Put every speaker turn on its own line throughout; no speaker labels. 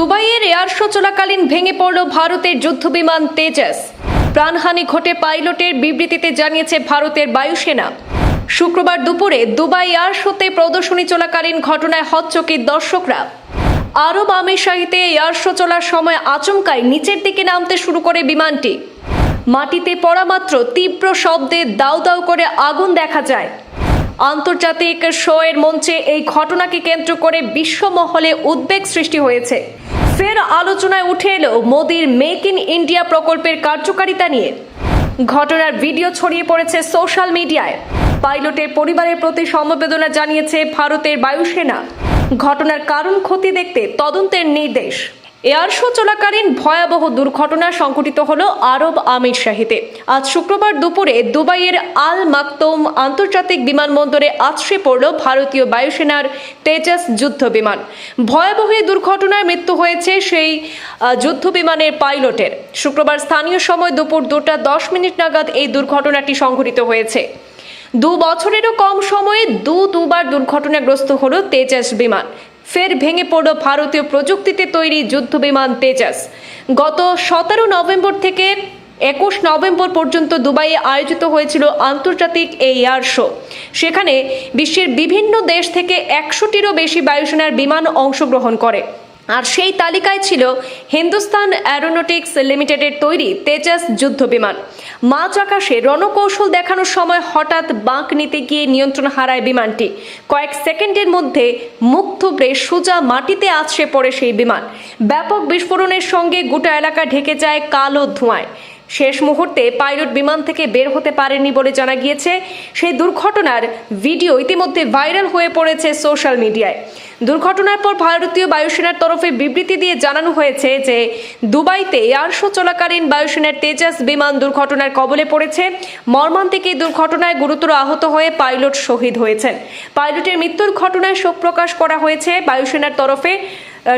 দুবাইয়ের air show চলাকালীন ভেঙে পড়ল ভারতের যুদ্ধবিমান তেজাস। প্রাণহানি ঘটে পাইলটের বিবৃতিতে জানিয়েছে ভারতের বায়ুসেনা। শুক্রবার দুপুরে দুবাই এয়ার শোতে প্রদর্শনী চলাকালীন ঘটনায় হতচকিত দর্শকরা। আরব আমিরশাহিতে এয়ার শো চলার সময় আচমকায় নিচের দিকে নামতে শুরু করে বিমানটি। মাটিতে পড়া মাত্র তীব্র শব্দে দাউ দাউ করে আগুন দেখা যায়। আন্তর্জাতিক শোয়ের মঞ্চে এই ঘটনাকে কেন্দ্র করে বিশ্বমহলে উদ্বেগ সৃষ্টি হয়েছে। ফের আলোচনায় উঠে এলো মোদীর মেক ইন ইন্ডিয়া প্রকল্পের কার্যকারিতা নিয়ে। ঘটনার ভিডিও ছড়িয়ে পড়েছে সোশ্যাল মিডিয়ায়। পাইলটের পরিবারের প্রতি সমবেদনা জানিয়েছে ভারতের বায়ুসেনা। ঘটনার কারণ ক্ষতি দেখতে তদন্তের নির্দেশ। এয়ার শো চলাকালীন ভয়াবহ দুর্ঘটনা সংঘটিত হল আরব আমির শাহিতে। আজ শুক্রবার দুপুরে দুবাইয়ের আল মাকতৌম আন্তর্জাতিক বিমানবন্দরে আছড়ে পড়ল ভারতীয় বায়ুসেনার তেজাস যুদ্ধ বিমান। ভয়াবহ দুর্ঘটনায় মৃত্যু হয়েছে সেই যুদ্ধ বিমানের পাইলটের। শুক্রবার স্থানীয় সময় দুপুর দুটা দশ মিনিট নাগাদ এই দুর্ঘটনাটি সংঘটিত হয়েছে। দু বছরেরও কম সময়ে দু দুবার দুর্ঘটনাগ্রস্ত হল তেজাস বিমান। ফের ভেঙে পড়ল ভারতীয় প্রযুক্তিতে তৈরি যুদ্ধ বিমান তেজাস। গত সতেরো নভেম্বর থেকে একুশ নভেম্বর পর্যন্ত দুবাইয়ে আয়োজিত হয়েছিল আন্তর্জাতিক এই এয়ার শো। সেখানে বিশ্বের বিভিন্ন দেশ থেকে একশোটিরও বেশি বায়ুসেনার বিমান অংশগ্রহণ করে। আর সেই তালিকায় ছিল হিন্দুস্তান অ্যারোনটিক্স লিমিটেডের তৈরি তেজাস যুদ্ধ বিমান। মাঝ আকাশে রণকৌশল দেখানোর সময় হঠাৎ বাঁক নিতে গিয়ে নিয়ন্ত্রণ হারায় বিমানটি। কয়েক সেকেন্ডের মধ্যে মুখ থুবড়ে সোজা মাটিতে আছড়ে পড়ে সেই বিমান। ব্যাপক বিস্ফোরণের সঙ্গে গোটা এলাকা ঢেকে যায় কালো ধোঁয়ায়। শেষ মুহূর্তে পাইলট বিমান থেকে বের হতে পারেননি বলে জানা গিয়েছে। সেই দুর্ঘটনার ভিডিও ইতিমধ্যে ভাইরাল হয়ে পড়েছে সোশ্যাল মিডিয়ায়। দুর্ঘটনার পর ভারতীয় বায়ুসেনার তরফে বিবৃতি দিয়ে জানানো হয়েছে যে, দুবাইতে এয়ার শো চলাকালীন বায়ুসেনার তেজাস বিমান দুর্ঘটনার কবলে পড়েছে। মর্মান্তিক এই দুর্ঘটনায় গুরুতর আহত হয়ে পাইলট শহীদ হয়েছেন। পাইলটের মৃত্যুর ঘটনায় শোক প্রকাশ করা হয়েছে। বায়ুসেনার তরফে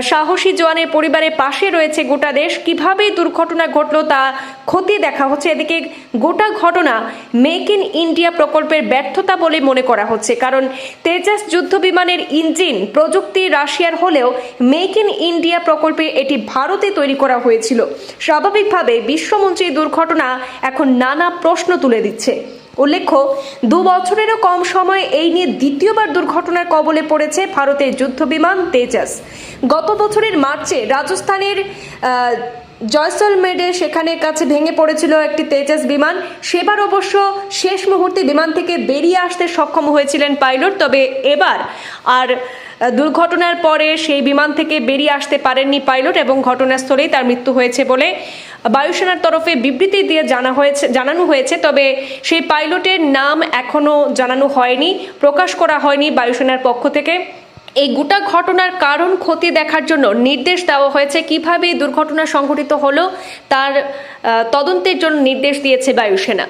সাহসী জওয়ানের পরিবারের পাশে রয়েছে গোটা দেশ। কীভাবে দুর্ঘটনা ঘটলো তা ক্ষতি দেখা হচ্ছে। এদিকে গোটা ঘটনা মেক ইন ইন্ডিয়া প্রকল্পের ব্যর্থতা বলে মনে করা হচ্ছে। কারণ তেজাস যুদ্ধ বিমানের ইঞ্জিন প্রযুক্তি রাশিয়ার হলেও মেক ইন ইন্ডিয়া প্রকল্পে এটি ভারতে তৈরি করা হয়েছিল। স্বাভাবিকভাবে বিশ্বমঞ্চে দুর্ঘটনা এখন নানা প্রশ্ন তুলে দিচ্ছে। উল্লেখ্য, দু বছরেরও কম সময়ে এই নিয়ে দ্বিতীয়বার দুর্ঘটনার কবলে পড়েছে ভারতের যুদ্ধ বিমান তেজাস। গত বছরের মার্চে রাজস্থানের আহ, জয়সলমেরে সেখানে কাছে ভেঙে পড়েছিল একটি তেজাস বিমান। সেবার অবশ্য শেষ মুহূর্তে বিমান থেকে বেরিয়ে আসতে সক্ষম হয়েছিলেন পাইলট তবে এবার আর দুর্ঘটনার পরে সেই বিমান থেকে বেরিয়ে আসতে পারেননি পাইলট এবং ঘটনাস্থলেই তার মৃত্যু হয়েছে বলে বায়ুসেনার তরফে বিবৃতি দিয়ে জানা হয়েছে জানানো হয়েছে তবে সেই পাইলটের নাম এখনও জানানো হয়নি প্রকাশ করা হয়নি বায়ুসেনার পক্ষ থেকে। এই গোটা ঘটনার কারণ ক্ষতি দেখার জন্য নির্দেশ দেওয়া হয়েছে। কীভাবে এই দুর্ঘটনা সংঘটিত হলো, তার তদন্তের জন্য নির্দেশ দিয়েছে বায়ুসেনা।